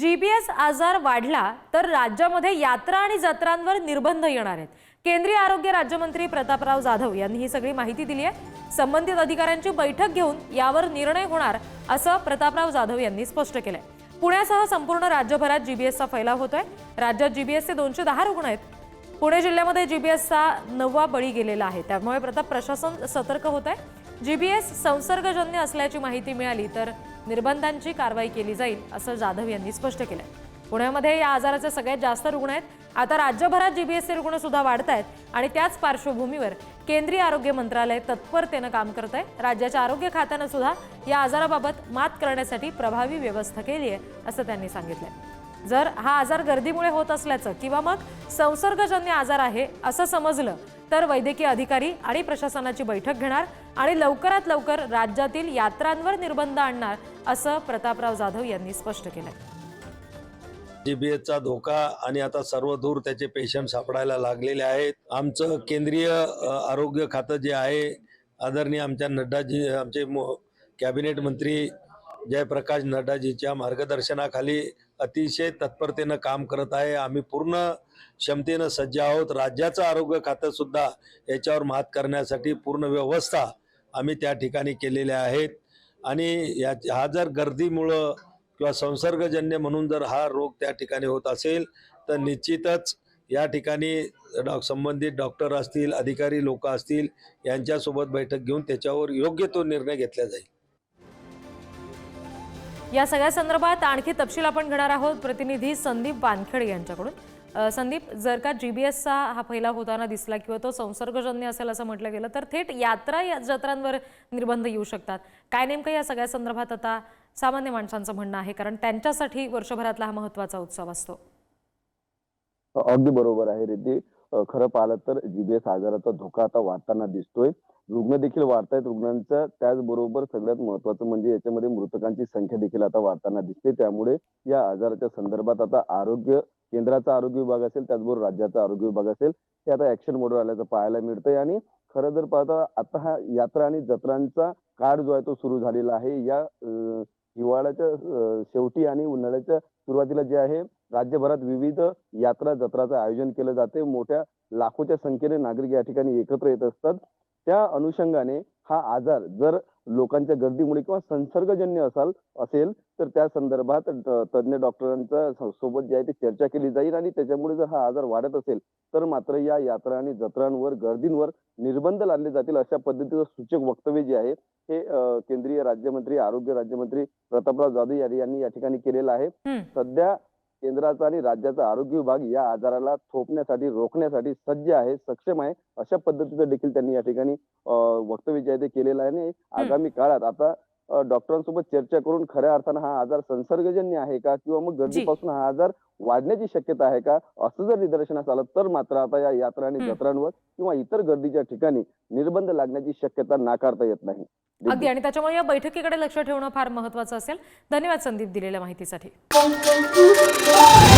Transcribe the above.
GBS आजार वाढला तर राज्यामध्ये यात्रा आणि जत्रांवर निर्बंध येणार आहेत. केंद्रीय आरोग्य राज्यमंत्री प्रतापराव जाधव यांनी ही सगळी माहिती दिली आहे. संबंधित अधिकाऱ्यांची बैठक घेऊन यावर निर्णय होणार असं प्रतापराव जाधव यांनी स्पष्ट केलंय. पुण्यासह संपूर्ण राज्यभरात जीबीएसचा फैलाव होतोय. राज्यात जीबीएसचे दोनशे दहा रुग्ण आहेत. पुणे जिल्ह्यामध्ये जीबीएसचा नववा बळी गेलेला आहे. त्यामुळे प्रताप प्रशासन सतर्क होत आहे जीबीएस संसर्गजन्य असल्याची माहिती मिळाली तर निर्बंधांची कारवाई केली जाईल असं जाधव यांनी स्पष्ट केलं पुण्यामध्ये या आजाराचे सगळ्यात जास्त रुग्ण आहेत. आता राज्यभरात जीबीएससी रुग्ण सुद्धा वाढत आहेत आणि त्याच पार्श्वभूमीवर केंद्रीय आरोग्य मंत्रालय तत्परतेनं काम करत आहे. राज्याच्या आरोग्य खात्यानं सुद्धा या आजाराबाबत मात करण्यासाठी प्रभावी व्यवस्था केली आहे असं त्यांनी सांगितलंय. जर हा आजार गर्दीमुळे होत असल्याचं किंवा मग संसर्गजन्य आजार आहे असं समजलं तर वैद्यकीय अधिकारी आणि प्रशासनाची बैठक घेणार आणि लवकरात लवकर राज्यातील यात्रांवर निर्बंध आणणार असं प्रतापराव जाधव यांनी स्पष्ट केलं जीबीएसचा धोका आणि आता सर्वदूर त्याचे पेशंट सापडायला लागलेले आहेत. आमचं केंद्रीय आरोग्य खातं जे आहे आदरणीय आमच्या नड्डाजी आमचे कॅबिनेट मंत्री जयप्रकाश नड्डाजीच्या मार्गदर्शनाखाली अतिशय तत्परतेनं काम करत आहे. आम्ही पूर्ण क्षमतेनं सज्ज आहोत. राज्याचं आरोग्य खातं सुद्धा याच्यावर मात करण्यासाठी पूर्ण व्यवस्था आम्ही त्या ठिकाणी केलेल्या आहेत. आणि या हा जर गर्दीमुळं किंवा संसर्गजन्य म्हणून जर हा रोग त्या ठिकाणी होत असेल तर निश्चितच या ठिकाणी डॉ संबंधित डॉक्टर असतील अधिकारी लोक असतील यांच्यासोबत बैठक घेऊन त्याच्यावर योग्य तो निर्णय घेतला जाईल. या सगळ्या संदर्भात आणखी तपशील आपण घेणार आहोत. प्रतिनिधी संदीप वानखेडे यांच्याकडून. संदीप जर का जीबीएसचा हा पहिला होताना दिसला किंवा तो संसर्गजन्य असेल असं म्हटलं गेलं तर थेट यात्रा या जत्रांवर निर्बंध येऊ शकतात. काय नेमकं या सगळ्या संदर्भात आता सामान्य माणसांचं म्हणणं आहे कारण त्यांच्यासाठी वर्षभरातला हा महत्त्वाचा उत्सव असतो. अगदी बरोबर आहे रिद्धी. खरं पाहिलं तर जीबीएस आजाराचा धोका आता वाढताना दिसतोय. रुग्ण देखील वाढतायत रुग्णांचा. त्याचबरोबर सगळ्यात महत्वाचं म्हणजे याच्यामध्ये मृतकांची संख्या देखील आता वाढताना दिसते. त्यामुळे या आजाराच्या संदर्भात आता आरोग्य केंद्राचा आरोग्य विभाग असेल त्याचबरोबर राज्याचा आरोग्य विभाग असेल हे आता ऍक्शन मोडवर आल्याचं पाहायला मिळतंय. आणि खरं जर पाहता आता हा यात्रा आणि जत्रांचा काळ जो आहे तो सुरू झालेला आहे. या हिवाळ्याच्या शेवटी आणि उन्हाळ्याच्या सुरुवातीला जे आहे राज्यभरात विविध यात्रा जत्राचं आयोजन केलं जाते. मोठ्या लाखोच्या संख्येने नागरिक या ठिकाणी एकत्र येत असतात. त्या अनुषंगाने हा आजार जर लोकांच्या गर्दीमुळे किंवा संसर्गजन्य असाल असेल तर त्या संदर्भात त- तज्ञ डॉक्टरांच्या सोबत जे आहे ते चर्चा केली जाईल आणि त्याच्यामुळे जर हा आजार वाढत असेल तर मात्र या यात्रा आणि जत्रांवर गर्दींवर निर्बंध लादले जातील अशा पद्धतीचं सूचक वक्तव्य जे आहे हे केंद्रीय राज्यमंत्री आरोग्य राज्यमंत्री प्रतापराव जाधव यांनी- या ठिकाणी केलेलं आहे. सध्या केंद्राचा आणि राज्याचा आरोग्य विभाग या आजाराला थोपण्यासाठी रोखण्यासाठी सज्ज आहे सक्षम आहे अशा पद्धतीचं देखील त्यांनी या ठिकाणी वक्तव्य जे आहे ते केलेलं आहे. आणि आगामी काळात आता डॉक्टरांसोबत चर्चा करून खऱ्या अर्थानं हा आजार संसर्गजन्य आहे का? किंवा मग गर्दीपासून हा आजार वाढण्याची शक्यता आहे का? असं जर निदर्शनास आलं तर मात्र आता या यात्रा आणि. जत्रांवर किंवा इतर गर्दीच्या ठिकाणी निर्बंध लागण्याची शक्यता नाकारता येत नाही. अगदी. आणि त्याच्यामुळे या बैठकीकडे लक्ष ठेवणं फार महत्वाचं असेल. धन्यवाद संदीप दिलेल्या माहितीसाठी. Thank you.